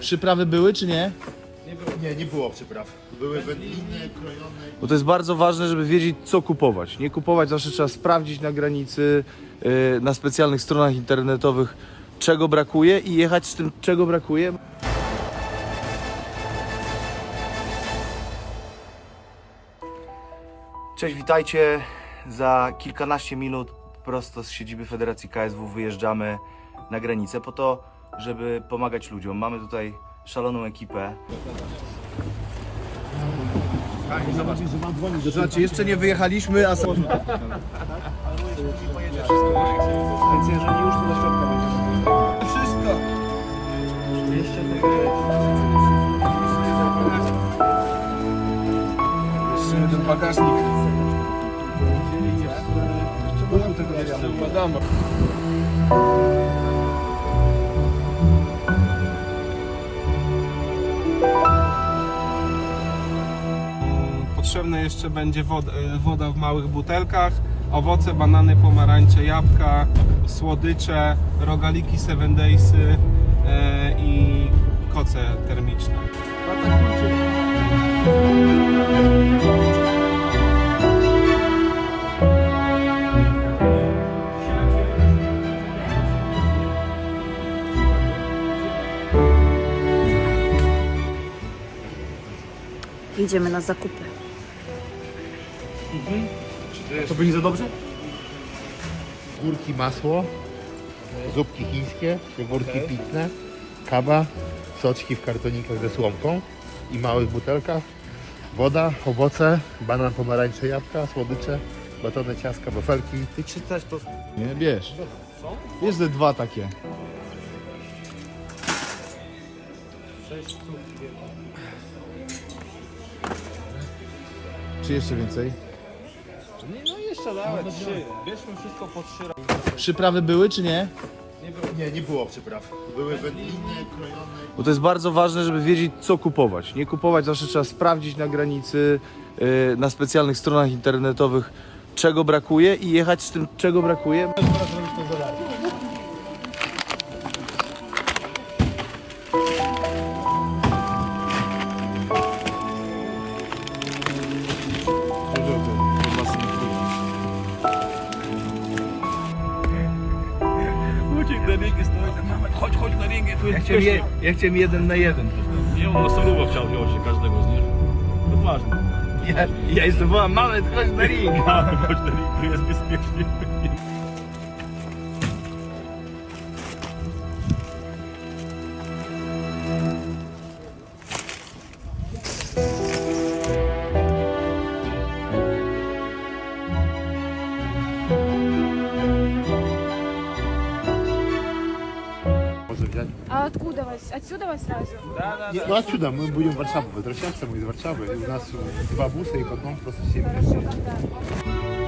Przyprawy były czy nie? Nie, nie było przypraw. Były wędliny krojone. Bo to jest bardzo ważne, żeby wiedzieć, co kupować. Nie kupować zawsze trzeba sprawdzić na granicy, yy, na specjalnych stronach internetowych, czego brakuje i jechać z tym, czego brakuje. Cześć, witajcie. Za kilkanaście minut prosto z siedziby Federacji KSW wyjeżdżamy na granicę po to, żeby pomagać ludziom. Mamy tutaj szaloną ekipę. Znaczy, jeszcze nie wyjechaliśmy, a. Więc jeżeli już to do środka będzie. Wszystko! Jeszcze Jeszcze jeden bagażnik. Jeszcze układamy. Potrzebna jeszcze będzie woda, woda w małych butelkach, owoce, banany, pomarańcze, jabłka, słodycze, rogaliki Seven Daysy e, i koce termiczne. Jedziemy na zakupy. To będzie za dobrze? Górki masło, zupki chińskie, górki pitne, kawa, soczki w kartonikach ze słomką i małych butelkach, woda, owoce, banan, pomarańcze, jabłka, słodycze, batony, ciastka, wafelki. Ty czytasz to... Nie, wiesz. Jest ze dwa takie. Czy jeszcze więcej? No jeszcze nawet trzy. Bierzmy wszystko po trzy razy. Przyprawy były czy nie? Nie, nie było przypraw. Były wędliny krojone. Bo to jest bardzo ważne, żeby wiedzieć, co kupować. Nie kupować zawsze trzeba sprawdzić na granicy, yy, na specjalnych stronach internetowych, czego brakuje i jechać z tym, czego brakuje. на рингі стоїть. Хоч хоч на рингі, то Як чим, є, як чим jeden na jeden. Ja mam osobę chciał wziąć się każdego z nich. To ważne. Ja, ja jestem, mamy chodź na ring. Chodź na ring, to jest bezpiecznie. Откуда вас? Отсюда вас сразу? Nie, no отсюда, мы будем в Варшаву возвращаться, мы из Варшавы, и у нас два буса и потом просто семь. Хорошо, да.